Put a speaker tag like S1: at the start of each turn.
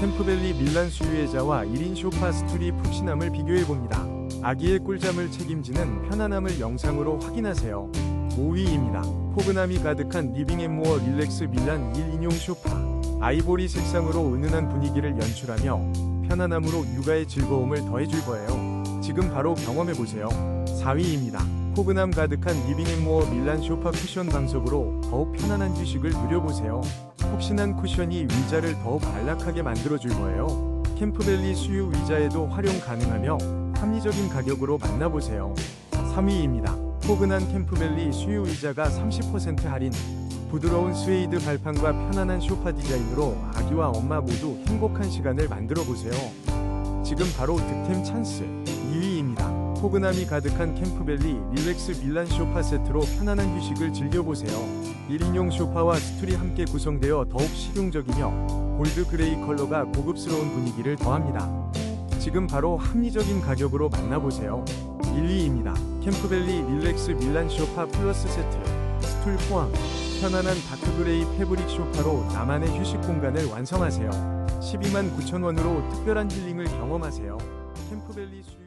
S1: 캠프밸리 밀란 수유의자와 1인 쇼파 스투리 푹신함을 비교해봅니다. 아기의 꿀잠을 책임지는 편안함을 영상으로 확인하세요. 5위입니다. 포근함이 가득한 리빙앤모어 릴렉스 밀란 1인용 쇼파. 아이보리 색상으로 은은한 분위기를 연출하며 편안함으로 육아의 즐거움을 더해줄 거예요. 지금 바로 경험해보세요. 4위입니다. 포근함 가득한 리빙앤모어 밀란 쇼파 쿠션 방석으로 더욱 편안한 휴식을 누려보세요. 푹신한 쿠션이 의자를 더욱 안락하게 만들어줄 거예요. 캠프밸리 수유 의자에도 활용 가능하며 합리적인 가격으로 만나보세요. 3위입니다. 포근한 캠프밸리 수유 의자가 30% 할인. 부드러운 스웨이드 발판과 편안한 소파 디자인으로 아기와 엄마 모두 행복한 시간을 만들어 보세요. 지금 바로 득템 찬스 2위입니다. 포근함이 가득한 캠프밸리 릴렉스 밀란 소파 세트로 편안한 휴식을 즐겨보세요. 1인용 소파와 스툴이 함께 구성되어 더욱 실용적이며 골드 그레이 컬러가 고급스러운 분위기를 더합니다. 지금 바로 합리적인 가격으로 만나보세요. 1위입니다. 캠프밸리 릴렉스 밀란 소파 플러스 세트 스툴 포함 편안한 다크그레이 패브릭 소파로 나만의 휴식 공간을 완성하세요. 12만 9천 원으로 특별한 힐링을 경험하세요. 캠프밸리 수유